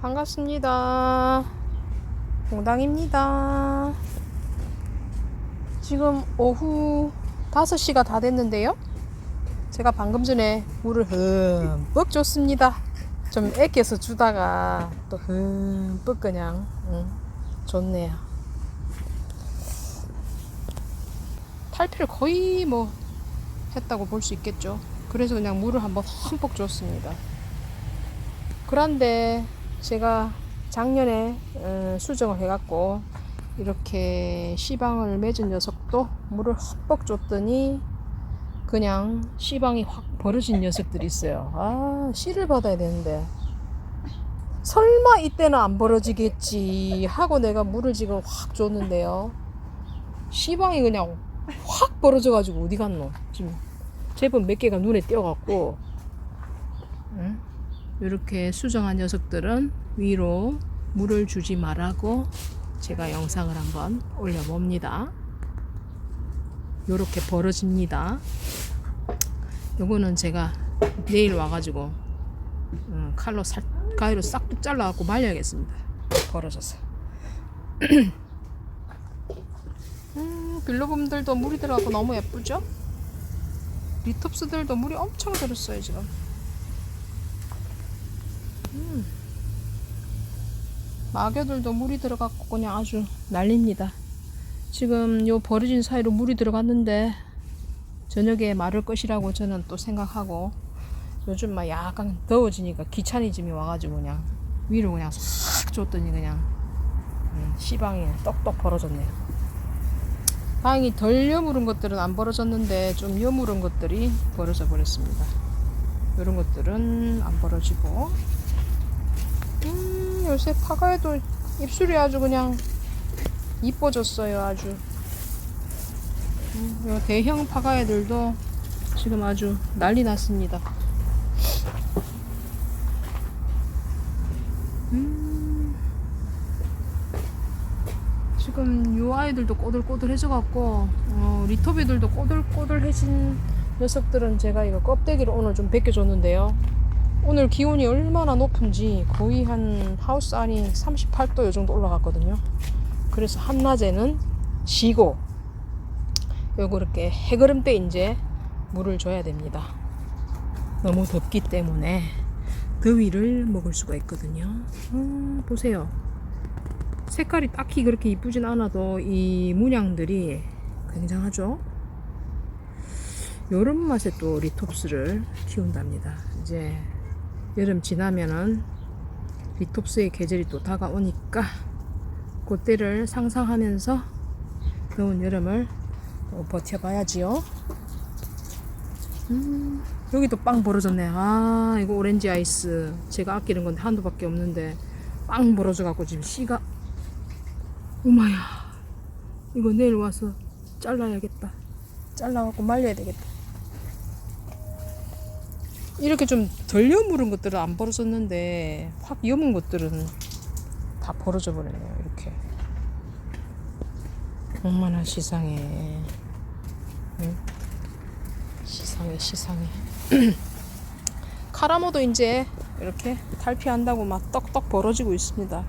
반갑습니다. 공당입니다. 지금 오후 5시가 다 됐는데요. 제가 방금 전에 물을 흠뻑 줬습니다. 좀 애껴서 주다가 또 흠뻑 그냥 응, 좋네요. 탈피를 거의 뭐 했다고 볼 수 있겠죠. 그래서 그냥 물을 한번 흠뻑 줬습니다. 그런데 제가 작년에 어, 수정을 해갖고 이렇게 씨방을 맺은 녀석도 물을 흠뻑 줬더니 그냥 씨방이 확 벌어진 녀석들이 있어요. 아, 씨를 받아야 되는데. 설마 이때는 안 벌어지겠지 하고 내가 물을 지금 확 줬는데요. 씨방이 그냥 확 벌어져가지고 어디 갔노? 지금 제법 몇 개가 눈에 띄어갖고. 응? 이렇게 수정한 녀석들은 위로 물을 주지 말라고 제가 영상을 한번 올려봅니다. 이렇게 벌어집니다. 요거는 제가 내일 와가지고 음, 칼로 살, 가위로 싹둑 잘라갖고 말려야겠습니다. 벌어져서. 음, 빌로봄들도 물이 들어가고 너무 예쁘죠? 리톱스들도 물이 엄청 들었어요 지금. 음. 마교들도 물이 들어갔고 그냥 아주 난립니다. 지금 요 버려진 사이로 물이 들어갔는데 저녁에 마를 것이라고 저는 또 생각하고 요즘 막 약간 더워지니까 귀차니즘이 와가지고 그냥 위로 그냥 싹 줬더니 그냥 음, 씨방이 떡떡 벌어졌네요. 다행히 덜 여무른 것들은 안 벌어졌는데 좀 여무른 것들이 벌어져 버렸습니다. 이런 것들은 안 벌어지고 음, 요새 파가에도 입술이 아주 그냥 이뻐졌어요, 아주. 음, 요 대형 파가애들도 지금 아주 난리 났습니다. 음, 지금 요 아이들도 꼬들꼬들해져 갖고, 어, 리토비들도 꼬들꼬들해진 녀석들은 제가 이거 껍데기를 오늘 좀 벗겨줬는데요. 오늘 기온이 얼마나 높은지 거의 한 하우스 안이 38도 요 정도 올라갔거든요. 그래서 한낮에는 쉬고 요 그렇게 해그름 때 이제 물을 줘야 됩니다. 너무 덥기 때문에 더위를 먹을 수가 있거든요. 음, 보세요. 색깔이 딱히 그렇게 이쁘진 않아도 이 문양들이 굉장하죠. 여름 맛에 또 리톱스를 키운답니다. 이제 여름 지나면은 리톱스의 계절이 또 다가오니까 그때를 상상하면서 더운 여름을 또 버텨봐야지요. 음, 여기도 빵 벌어졌네. 아, 이거 오렌지 아이스. 제가 아끼는 건데 한두 밖에 없는데 빵 벌어져갖고 지금 씨가 오마야. 이거 내일 와서 잘라야겠다. 잘라갖고 말려야 되겠다. 이렇게 좀 덜 여무른 것들은 안 벌어졌는데 확 여문 것들은 다 벌어져 버렸네요. 이렇게. 얼마나 시상해. 응? 시상해, 시상해. 카라모도 이제 이렇게 탈피한다고 막 떡떡 벌어지고 있습니다.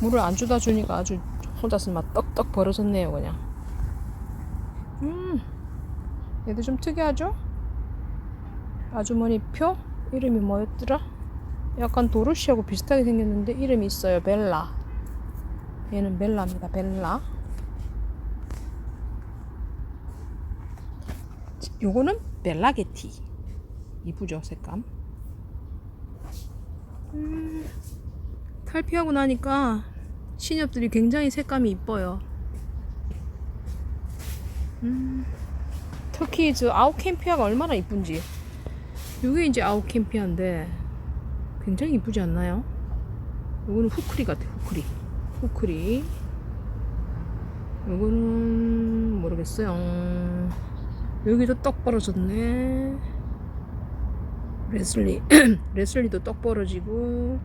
물을 안 주다 주니까 아주 혼자서 막 떡떡 벌어졌네요, 그냥. 음, 얘들 좀 특이하죠? 아주머니 표? 이름이 뭐였더라? 약간 도르시하고 비슷하게 생겼는데 이름이 있어요. 벨라. 얘는 벨라입니다. 벨라. 요거는 벨라게티. 이쁘죠, 색감. 음, 탈피하고 나니까 신엽들이 굉장히 색감이 이뻐요. 음, 특히 저 아웃캠피아가 얼마나 이쁜지. 요게 이제 아웃 캠피아인데 굉장히 이쁘지 않나요? 요거는 후크리 같아, 후크리. 후크리. 요거는 모르겠어요. 여기도 떡 벌어졌네. 레슬리, 레슬리도 떡 벌어지고,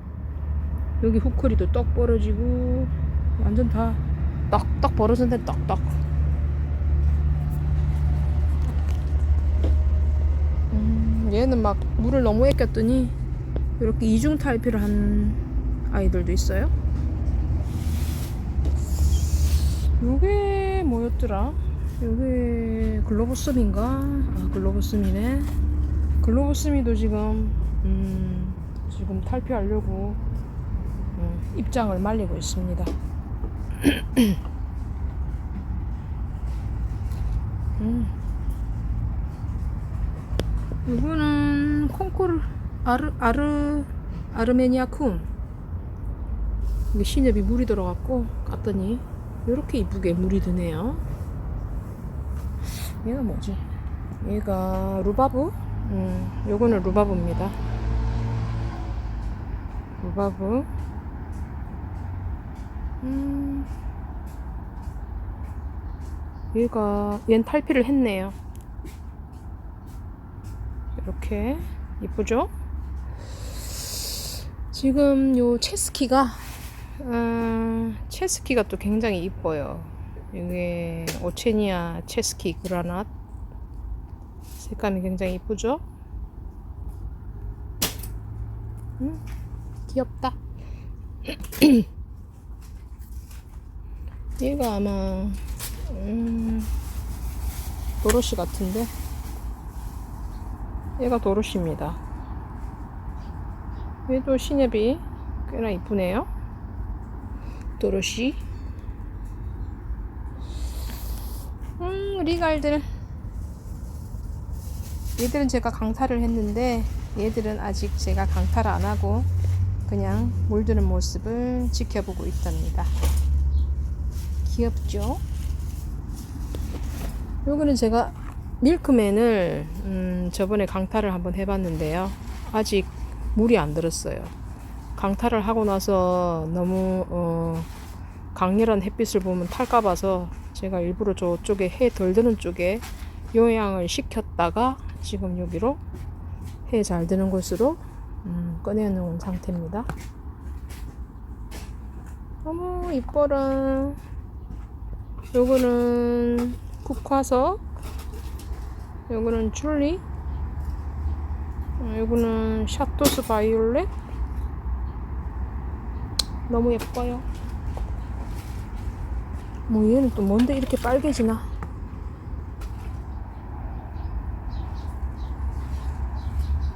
여기 후크리도 떡 벌어지고, 완전 다 떡떡 벌어졌네, 떡떡. 음, 얘는 막 물을 너무 애꼈더니 이렇게 이중 탈피를 한 아이들도 있어요. 요게 뭐였더라? 요게 글로브스미인가? 아, 글로브스미네. 글로브스미도 지금, 음, 지금 탈피하려고 음, 입장을 말리고 있습니다. 음. 이거는 콩코르 아르 아르 아르메니아 쿰 이게 신엽이 물이 들어갔고 갔더니 이렇게 이쁘게 물이 드네요. 얘가 뭐지? 얘가 루바브? 음, 요거는 루바브입니다. 루바브. 음. 얘가 얜 탈피를 했네요. 이렇게 이쁘죠? 지금 요 체스키가 음, 체스키가 또 굉장히 이뻐요. 이게 오체니아 체스키 그라낫 색감이 굉장히 이쁘죠? 음, 귀엽다. 얘가 아마 음, 도로시 같은데 얘가 도로시입니다. 얘도 신엽이 꽤나 이쁘네요. 도로시. 음, 리갈들. 얘들은 제가 강타를 했는데 얘들은 아직 제가 강타를 안 하고 그냥 물드는 모습을 지켜보고 있답니다. 귀엽죠? 요거는 제가 밀크맨을 음, 저번에 강타를 한번 해봤는데요. 아직 물이 안 들었어요. 강타를 하고 나서 너무 어, 강렬한 햇빛을 보면 탈까 봐서 제가 일부러 저쪽에 해 덜 드는 쪽에 요양을 시켰다가 지금 여기로 해 잘 드는 곳으로 음, 꺼내놓은 상태입니다. 어머 이뻐라. 요거는 국화석 요거는 줄리. 어, 요거는 샤토스 바이올렛. 너무 예뻐요. 뭐 얘는 또 뭔데 이렇게 빨개지나?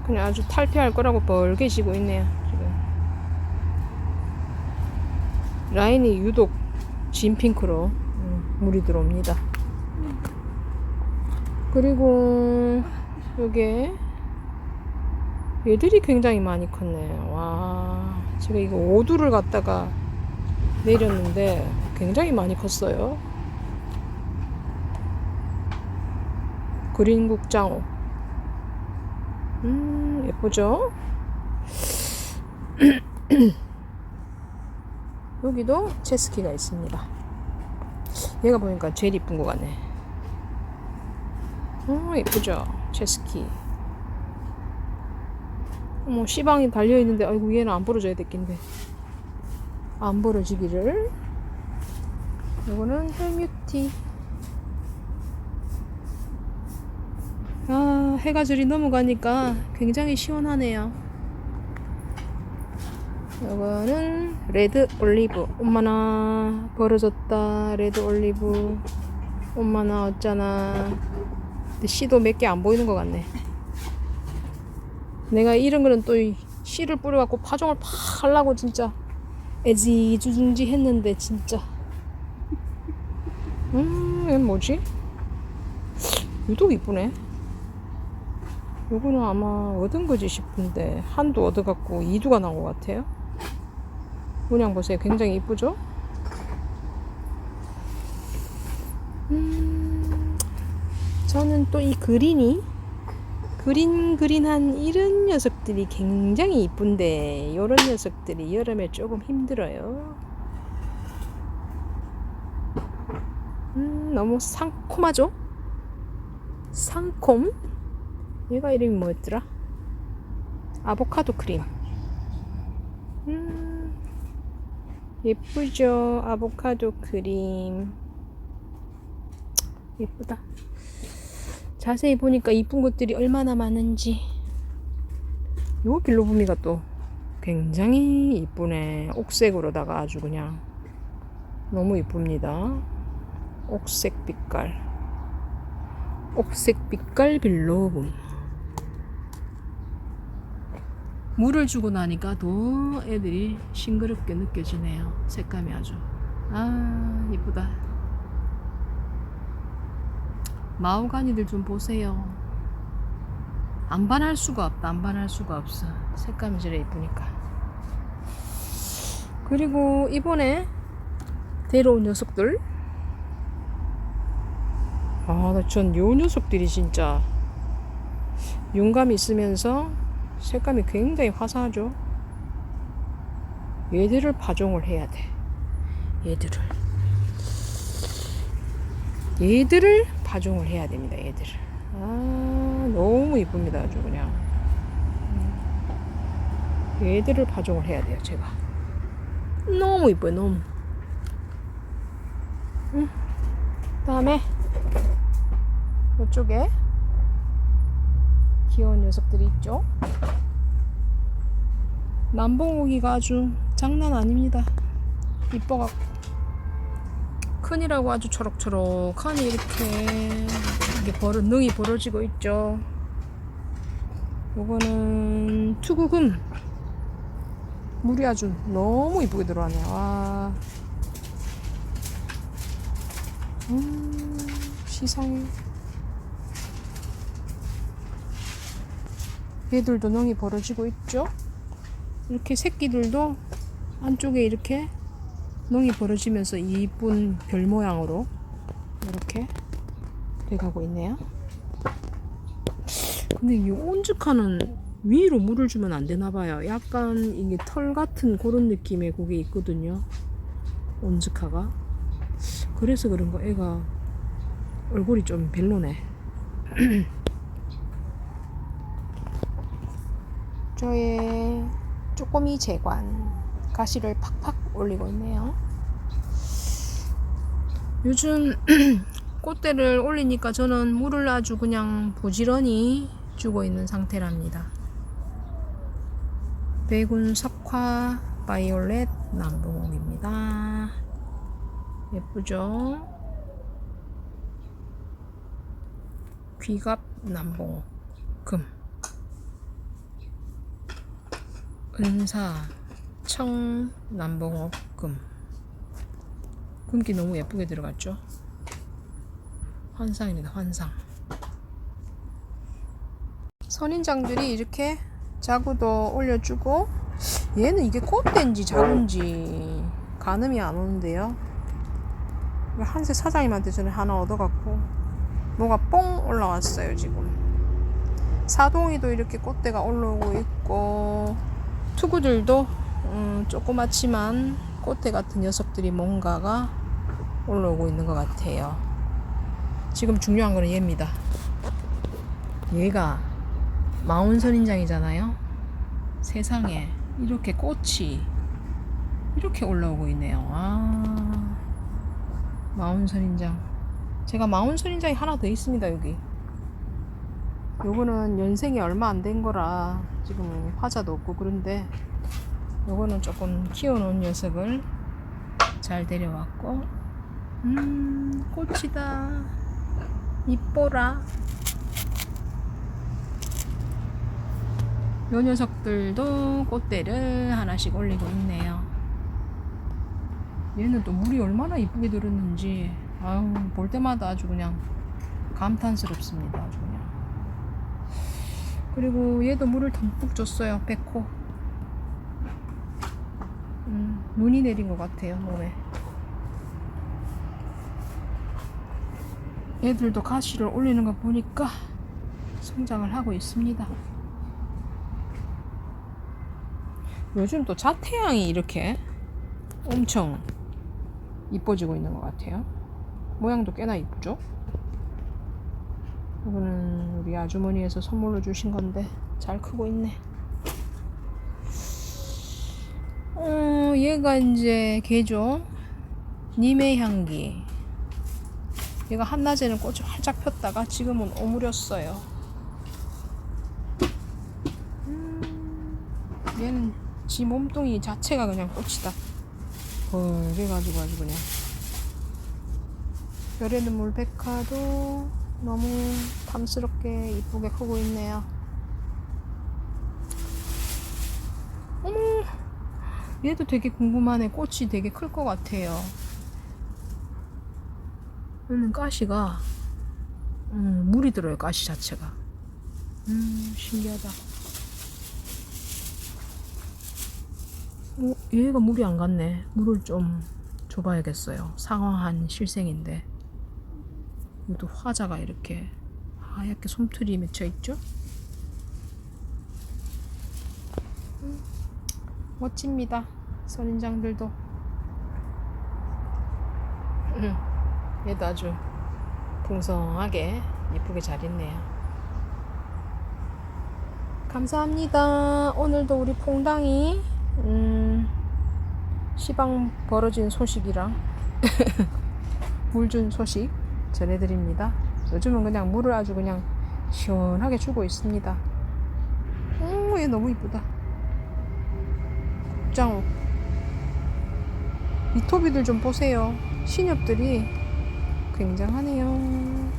그냥 아주 탈피할 거라고 벌개지고 있네요 지금. 라인이 유독 진 핑크로 음, 물이 들어옵니다 그리고 요게 얘들이 굉장히 많이 컸네. 와, 제가 이거 오두를 갖다가 내렸는데 굉장히 많이 컸어요. 그린 국장호. 음, 예쁘죠? 여기도 체스키가 있습니다. 얘가 보니까 제일 이쁜 것 같네. 어, 예쁘죠? 체스키. 어머, 시방이 달려있는데, 아이고, 얘는 안 벌어져야 됐긴데. 안 벌어지기를. 이거는 헬뮤티. 아, 해가 저리 넘어가니까 굉장히 시원하네요. 이거는 레드 올리브. 엄마나, 벌어졌다. 레드 올리브. 엄마나, 어쩌나. 씨도 몇 개 안 보이는 것 같네. 내가 이런 거는 또이 씨를 뿌려갖고 파종을 팍 하려고 진짜 애지주중지 했는데 진짜. 음, 이건 뭐지? 유독 이쁘네. 요거는 아마 얻은 거지 싶은데 한도 얻어갖고 이두가 나온 것 같아요. 문양 보세요. 굉장히 이쁘죠? 음, 또 이 그린이 그린 그린한 이런 녀석들이 굉장히 이쁜데 이런 녀석들이 여름에 조금 힘들어요. 음, 너무 상콤하죠? 상콤? 얘가 이름이 뭐였더라? 아보카도 크림. 음, 예쁘죠? 아보카도 크림. 예쁘다. 자세히 보니까 이쁜 것들이 얼마나 많은지. 요 빌로브미가 또 굉장히 이쁘네. 옥색으로다가 아주 그냥 너무 이쁩니다. 옥색 빛깔. 옥색 빛깔 빌로금. 물을 주고 나니까 더 애들이 싱그럽게 느껴지네요. 색감이 아주. 아, 이쁘다. 마오가니들 좀 보세요. 안 반할 수가 없다. 안 반할 수가 없어. 색감이 저래 이쁘니까. 그리고 이번에 데려온 녀석들. 아, 전 요 녀석들이 진짜 용감이 있으면서 색감이 굉장히 화사하죠. 얘들을 파종을 해야 돼. 얘들을. 얘들을 파종을 해야 됩니다. 얘들을. 아, 너무 이쁩니다. 아주 그냥. 음. 얘들을 파종을 해야 돼요. 제가. 너무 이뻐요. 너무. 음. 다음에 이쪽에 귀여운 녀석들이 있죠. 남봉오기가 아주 장난 아닙니다. 이뻐갖고 큰이라고 아주 초록초록하니 이렇게 이게 벌어 능이 벌어지고 있죠. 요거는 투구금 물이 아주 너무 이쁘게 들어왔네요. 와. 음, 시상해. 얘들도 능이 벌어지고 있죠. 이렇게 새끼들도 안쪽에 이렇게 능이 벌어지면서 이쁜 별 모양으로 이렇게 돼가고 있네요. 근데 이 온즈카는 위로 물을 주면 안 되나 봐요. 약간 이게 털 같은 그런 느낌의 그게 있거든요. 온즈카가. 그래서 그런가 애가 얼굴이 좀 별로네. 저의 쪼꼬미 재관 가시를 팍팍 올리고 있네요. 요즘 꽃대를 올리니까 저는 물을 아주 그냥 부지런히 주고 있는 상태랍니다. 백운 석화 바이올렛 남봉옥입니다. 예쁘죠? 귀갑 남봉옥 금 은사 청 남봉옥 금. 금기 너무 예쁘게 들어갔죠? 환상입니다 환상. 선인장들이 이렇게 자구도 올려주고 얘는 이게 꽃대인지 자구인지 가늠이 안 오는데요. 한세 사장님한테 전에 하나 얻어갖고 뭐가 뽕 올라왔어요 지금. 사동이도 이렇게 꽃대가 올라오고 있고 투구들도 음, 조그맣지만 꽃대 같은 녀석들이 뭔가가 올라오고 있는 것 같아요. 지금 중요한 거는 얘입니다. 얘가 마운선인장이잖아요. 세상에 이렇게 꽃이 이렇게 올라오고 있네요. 아, 마운선인장. 제가 마운선인장이 하나 더 있습니다 여기. 요거는 연생이 얼마 안 된 거라 지금 화자도 없고 그런데 요거는 조금 키워놓은 녀석을 잘 데려왔고 음 꽃이다. 이뻐라. 요 녀석들도 꽃대를 하나씩 올리고 있네요. 얘는 또 물이 얼마나 이쁘게 들었는지. 아유 볼 때마다 아주 그냥 감탄스럽습니다 아주 그냥. 그리고 얘도 물을 듬뿍 줬어요 백호 음, 눈이 내린 것 같아요 몸에. 얘들도 가시를 올리는 거 보니까 성장을 하고 있습니다. 요즘 또 자태양이 이렇게 엄청 이뻐지고 있는 것 같아요. 모양도 꽤나 이쁘죠? 이거는 우리 아주머니에서 선물로 주신 건데 잘 크고 있네. 어, 얘가 이제 개죠. 님의 향기. 얘가 한낮에는 꽃이 활짝 폈다가 지금은 오므렸어요. 음, 얘는 지 몸뚱이 자체가 그냥 꽃이다. 벌개가지고 아주 그냥. 별의 눈물 백화도 너무 탐스럽게 이쁘게 크고 있네요. 어머, 얘도 되게 궁금하네. 꽃이 되게 클 것 같아요. 얘는 가시가 음, 물이 들어요. 가시 자체가. 음, 신기하다. 어, 얘가 물이 안 갔네. 물을 좀 줘봐야겠어요. 상황한 실생인데. 이것도 화자가 이렇게 하얗게 솜털이 맺혀 있죠? 멋집니다. 선인장들도. 음, 얘도 아주 풍성하게 예쁘게 잘 있네요. 감사합니다. 오늘도 우리 퐁당이 음, 시방 벌어진 소식이랑 물 준 소식 전해드립니다. 요즘은 그냥 물을 아주 그냥 시원하게 주고 있습니다. 오, 얘 너무 이쁘다. 국장어. 이토비들 좀 보세요. 신엽들이 굉장하네요.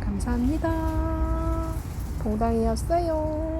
감사합니다. 봉당이었어요.